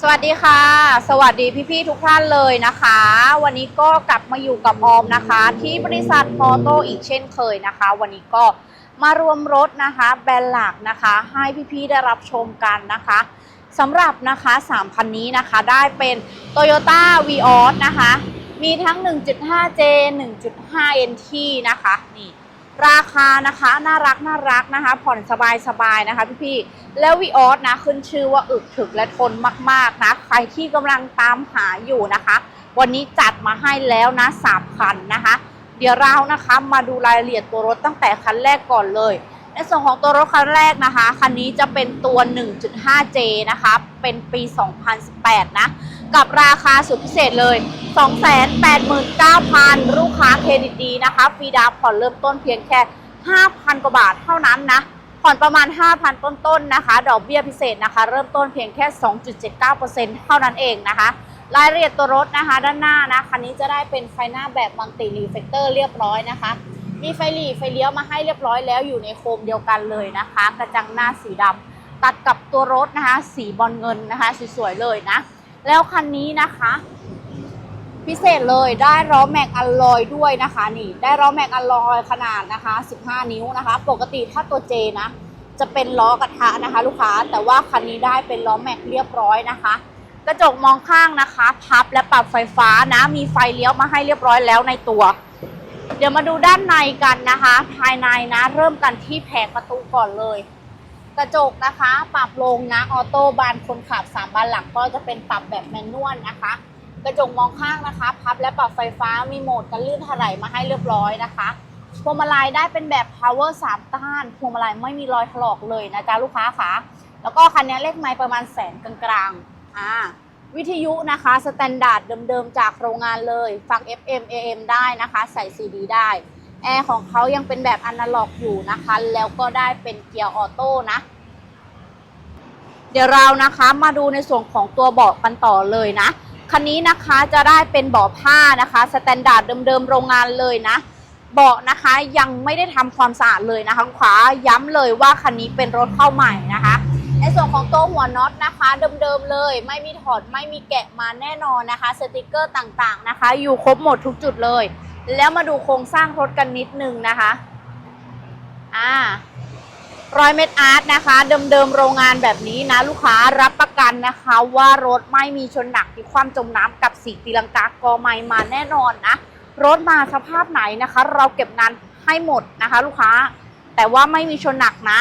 สวัสดีค่ะ สวัสดีพี่ๆทุกท่านเลยนะคะ วันนี้ก็กลับมาอยู่กับออมนะคะ ที่บริษัทมอโตอีกเช่นเคยนะคะ วันนี้ก็มารวมรถนะคะ แบรนด์หลักนะคะ ให้พี่ๆได้รับชมกันนะคะสำหรับนะคะ3คันนี้นะคะได้เป็น Toyota v ีออนะคะ มีทั้ง 1.5J 1.5 NT นะคะนี่ ราคานะคะน่ารักน่ารักนะคะ ผ่อนสบายสบายนะคะพี่ๆแล้ววีออสนะขึ้นชื่อว่าอึกถึกและทนมากๆนะใครที่กำลังตามหาอยู่นะคะ วันนี้จัดมาให้แล้วนะสามคันนะคะ เดี๋ยวเรานะคะมาดูรายละเอียดตัวรถตั้งแต่คันแรกก่อนเลย ในส่วนของตัวรถคันแรกนะคะ คันนี้จะเป็นตัว 1.5J นะคะ เป็นปี 2018 นะ กับราคาสุดพิเศษเลย 289,000 ลูกค้าเครดิตดีนะคะ ฟรีดาวผ่อนเริ่มต้นเพียงแค่ 5,000 กว่าบาทเท่านั้นนะ ผ่อนประมาณ 5,000 ต้นๆนะคะ ดอกเบี้ยพิเศษนะคะ เริ่มต้นเพียงแค่ 2.79%เท่านั้นเองนะคะ รายละเอียดตัวรถนะคะ ด้านหน้านะ คันนี้จะได้เป็นไฟหน้าแบบมัลติรีเฟกเตอร์เรียบร้อยนะคะ มีไฟหลีไฟเลี้ยวมาให้เรียบร้อยแล้วอยู่ในโคมเดียวกันเลยนะคะ กระจังหน้าสีดำตัดกับตัวรถนะคะ สีบอลเงินนะคะสวยๆเลยนะ แล้วคันนี้นะคะ พิเศษเลยได้ล้อแม็กอลลอยด้วยนะคะนี่ ได้ล้อแม็กอลลอยขนาดนะคะ 15 นิ้วนะคะ ปกติถ้าตัวเจนะ จะเป็นล้อกระทะนะคะ ลูกค้าแต่ว่าคันนี้ได้เป็นล้อแม็กเรียบร้อยนะคะกระจกมองข้างนะคะ พับและปรับไฟฟ้านะ มีไฟเลี้ยวมาให้เรียบร้อยแล้วในตัว เดี๋ยวมาดูด้านในกันนะคะ ภายในนะ เริ่มกันที่แผงประตูก่อนเลย กระจกนะคะ ปรับลงนะออโต้บานคนขับสามบานหลังก็จะเป็นปรับแบบแมนนวลนะคะ กระจกมองข้างนะคะ พับและปรับไฟฟ้ามีโหมดกันลื่นถลายมาให้เรียบร้อยนะคะพวงมาลัยได้เป็นแบบ power 3ต้านพวงมาลัยไม่มีรอยถลอกเลยนะจ๊ะลูกค้าคะแล้วก็คันนี้เลขไม้ประมาณแสนกลางๆอ่า วิทยุนะคะสแตนดาร์ดเดิมๆจากโรงงานเลยฟัง FM AM ได้นะคะ ใส่ CD ได้แอร์ของเขายังเป็นแบบอนาล็อกอยู่นะคะ แล้วก็ได้เป็นเกียร์ออโต้นะ เดี๋ยวเรานะคะมาดูในส่วนของตัวเบาะกันต่อเลยนะ คันนี้นะคะจะได้เป็นเบาะผ้านะคะสแตนดาร์ดเดิมๆโรงงานเลยนะเบาะนะคะยังไม่ได้ทำความสะอาดเลยนะคะขวาย้ำเลยว่าคันนี้เป็นรถเข้าใหม่นะคะ ในส่วนของตัวหัวน็อตนะคะเดิมๆเลย ไม่มีถอดไม่มีแกะมาแน่นอนนะคะ สติกเกอร์ต่างๆนะคะ อยู่ครบหมดทุกจุดเลย แล้วมาดูโครงสร้างรถกันนิดนึงนะคะอ่ารอยเม็ดอาร์ตนะคะเดิมๆโรงงานแบบนี้นะ ลูกค้ารับประกันนะคะ ว่ารถไม่มีชนหนักที่ความจมน้ำกับสีตีลังกากอไม้มาแน่นอนนะ รถมาสภาพไหนนะคะ เราเก็บงานให้หมดนะคะ ลูกค้า แต่ว่าไม่มีชนหนักนะ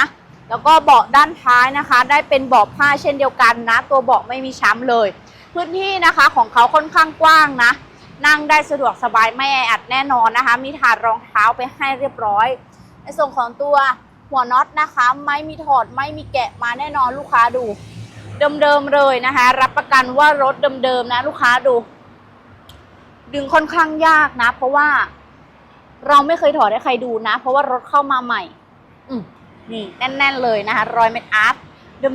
แล้วก็เบาะด้านท้ายนะคะ ได้เป็นเบาะผ้าเช่นเดียวกันนะ ตัวเบาะไม่มีช้ำเลย พื้นที่นะคะของเขาค่อนข้างกว้างนะ นั่งได้สะดวกสบายไม่แออัดแน่นอนนะคะ มีถาดรองเท้าไปให้เรียบร้อย ในส่วนของตัวหัวน็อตนะคะ ไม่มีถอดไม่มีแกะมาแน่นอนลูกค้าดู เดิมๆเลยนะคะ รับประกันว่ารถเดิมๆนะ ลูกค้าดู ดึงค่อนข้างยากนะ เพราะว่า เราไม่เคยถอดให้ใครดูนะ เพราะว่ารถเข้ามาใหม่ อืม นี่แน่น ๆ เลยนะคะรอยเม็ดอาร์ต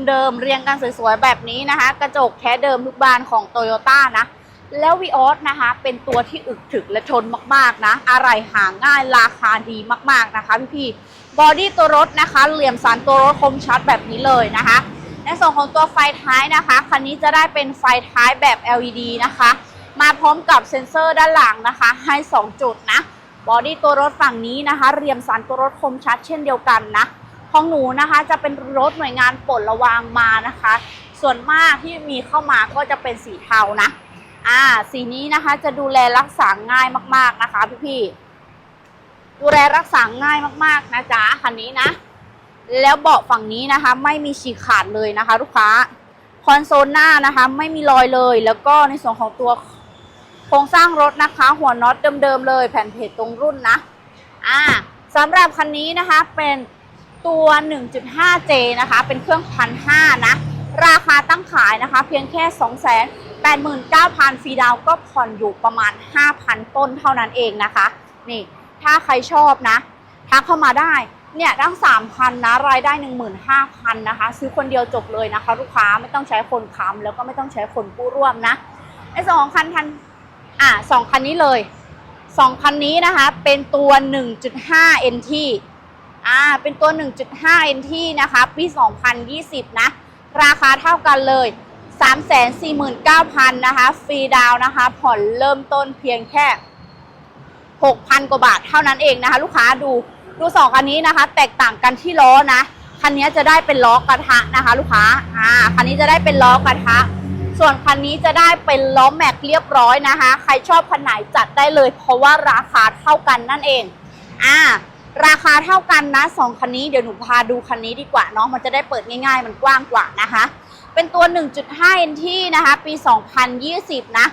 เดิมๆเรียงกันสวยๆแบบนี้นะคะ กระจกแท้เดิมทุกบานของโตโยต้านะ แล้ววีออสนะคะ เป็นตัวที่อึกถึกและทนมากๆนะ อะไรหาง่ายราคาดีมากๆนะคะพี่ๆบอดี้ตัวรถนะคะ เหลี่ยมสันตัวรถคมชัดแบบนี้เลยนะคะ ในส่วนของตัวไฟท้ายนะคะคันนี้จะได้เป็นไฟท้ายแบบ LED นะคะ มาพร้อมกับเซ็นเซอร์ด้านหลังนะคะ ให้ 2 จุดนะบอดี้ตัวรถฝั่งนี้นะคะเรียมสันตัวรถคมชัดเช่นเดียวกันนะ ของหนูนะคะจะเป็นรถหน่วยงานปลดระวางมานะคะ ส่วนมากที่มีเข้ามาก็จะเป็นสีเทานะอ่าสีนี้นะคะจะดูแลรักษาง่ายมากๆนะคะพี่ๆดูแลรักษาง่ายมากๆนะจ๊ะคันนี้นะ แล้วเบาะฝั่งนี้นะคะ ไม่มีฉีกขาดเลยนะคะ ลูกค้าคอนโซลหน้านะคะ ไม่มีรอยเลย แล้วก็ในส่วนของตัวโครงสร้างรถนะคะ หัวน็อตเดิมๆเลย แผ่นเพจตรงรุ่นนะอ่าสำหรับคันนี้นะคะเป็น ตัว 1.5J นะคะ เป็นเครื่องพันห้านะ ราคาตั้งขายนะคะ เพียงแค่289,000ฟรีดาวน์ก็ผ่อนอยู่ประมาณ 5,000 ต้นเท่านั้นเองนะคะ นี่ ถ้าใครชอบนะ ทักเข้ามาได้ เนี่ยทั้ง 3,000 นะ รายได้ 15,000 นะคะ ซื้อคนเดียวจบเลยนะคะ ลูกค้าไม่ต้องใช้คนค้ำแล้วก็ไม่ต้องใช้คนผู้ร่วมนะไอ้สองคันทันอะสองคันนี้เลยสองคันนี้นะคะ เป็นตัว 1.5 NT อ่าเป็นตัว 1.5 NT นะคะ ปี 2020 นะ ราคาเท่ากันเลย 349,000 นะคะ ฟรีดาวนะคะ ผ่อนเริ่มต้นเพียงแค่ 6,000 กว่าบาทเท่านั้นเองนะคะ ลูกค้าดูดูสองคันนี้นะคะ แตกต่างกันที่ล้อนะ คันนี้จะได้เป็นล้อกระทะนะคะ ลูกค้าอ่าคันนี้จะได้เป็นล้อกระทะ ส่วนคันนี้จะได้เป็นล้อแม็กเรียบร้อยนะคะ ใครชอบคันไหนจัดได้เลย เพราะว่าราคาเท่ากันนั่นเองอ่า ราคาเท่ากันนะสองคันนี้เดี๋ยวหนูพาดูคันนี้ดีกว่าเนาะมันจะได้เปิดง่าย ๆ มันกว้างกว่านะคะ เป็นตัว 1.5 NT นะคะ ปี 2020 นะ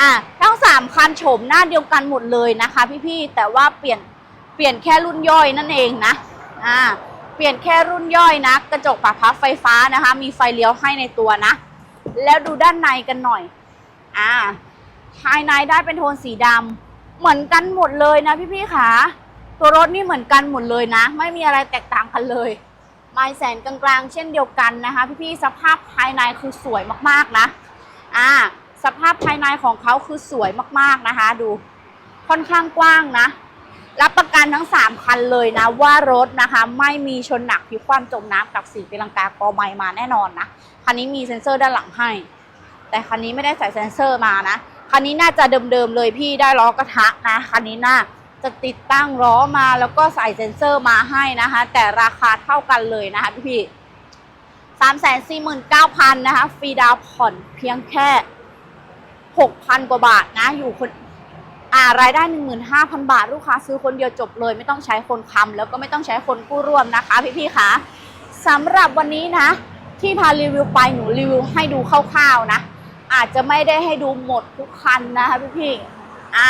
อ่าทั้ง 3 คันโฉมหน้าเดียวกันหมดเลยนะคะ พี่ๆแต่ว่าเปลี่ยนเปลี่ยนแค่รุ่นย่อยนั่นเองนะอ่าเปลี่ยนแค่รุ่นย่อยนะ กระจกปรับพับไฟฟ้านะคะ มีไฟเลี้ยวให้ในตัวนะ แล้วดูด้านในกันหน่อยอ่าภายในได้เป็นโทนสีดำเหมือนกันหมดเลยนะพี่ๆค่ะ ตัวรถนี่เหมือนกันหมดเลยนะ ไม่มีอะไรแตกต่างกันเลยไม้แสนกลางๆ เช่นเดียวกันนะคะ พี่ๆสภาพภายในคือสวยมากๆนะอ่าสภาพภายในของเขาคือสวยมากๆนะคะ ดูค่อนข้างกว้างนะ รับประกันทั้ง 3 คันเลยนะ ว่ารถนะคะ ไม่มีชนหนักพลิกคว่ำจมน้ำกับสีปีลังกากอไมมาแน่นอนนะคันนี้มีเซ็นเซอร์ด้านหลังให้ แต่คันนี้ไม่ได้ใส่เซ็นเซอร์มานะคันนี้น่าจะเดิมๆเลยพี่ได้ล้อกระทะนะคันนี้น่า จะติดตั้งล้อมาแล้วก็ใส่เซ็นเซอร์มาให้นะคะ แต่ราคาเท่ากันเลยนะคะพี่ๆสามแสนสี่หมื่นเก้าพันนะคะฟรีดาวผ่อนเพียงแค่หกพันกว่าบาทนะอยู่คนอ่ารายได้15,000บาท ลูกค้าซื้อคนเดียวจบเลย ไม่ต้องใช้คนค้ำแล้วก็ไม่ต้องใช้คนกู้ร่วมนะคะ พี่ๆคะสำหรับวันนี้นะ ที่พารีวิวไปหนูรีวิวให้ดูคร่าวๆนะ อาจจะไม่ได้ให้ดูหมดทุกคันนะคะพี่ๆอ่า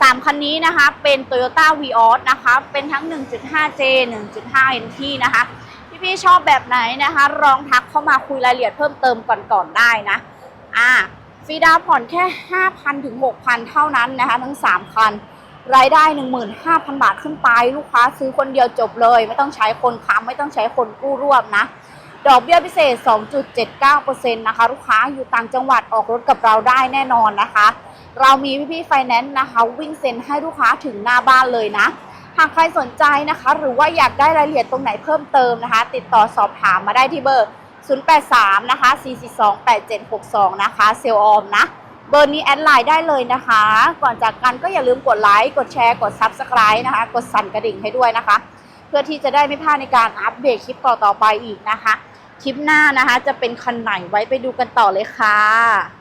สามคันนี้นะคะเป็น Toyota v ีออสนะคะเป็นทั้ง 1.5J 1.5 NT นะคะพี่ๆชอบแบบไหนนะคะลองทักเข้ามาคุยรายละเอียดเพิ่มเติมก่อนๆได้นะอ่าฟรีดาวผ่อนแค่ 5,000ถึง6,000 เท่านั้นนะคะ ทั้ง 3 คัน รายได้ 15,000 บาทขึ้นไป ลูกค้าซื้อคนเดียวจบเลย ไม่ต้องใช้คนค้ำไม่ต้องใช้คนกู้ร่วมนะ ดอกเบี้ยพิเศษ 2.79%นะคะลูกค้าอยู่ต่างจังหวัดออกรถกับเราได้แน่นอนนะคะ เรามีพี่ๆไฟแนนซ์นะคะ วิ่งเซ็นให้ลูกค้าถึงหน้าบ้านเลยนะ หากใครสนใจนะคะ หรือว่าอยากได้รายละเอียดตรงไหนเพิ่มเติมนะคะ ติดต่อสอบถามมาได้ที่เบอร์ 083 นะคะ 442 8762 นะคะ เซลออมนะ เบอร์นี้แอดไลน์ได้เลยนะคะ ก่อนจากกันก็อย่าลืมกดไลค์กดแชร์กด Subscribe นะคะ กดสั่นกระดิ่งให้ด้วยนะคะ เพื่อที่จะได้ไม่พลาดในการอัปเดตคลิปต่อๆไปอีกนะคะ คลิปหน้านะคะ จะเป็นคันไหนไว้ไปดูกันต่อเลยค่ะ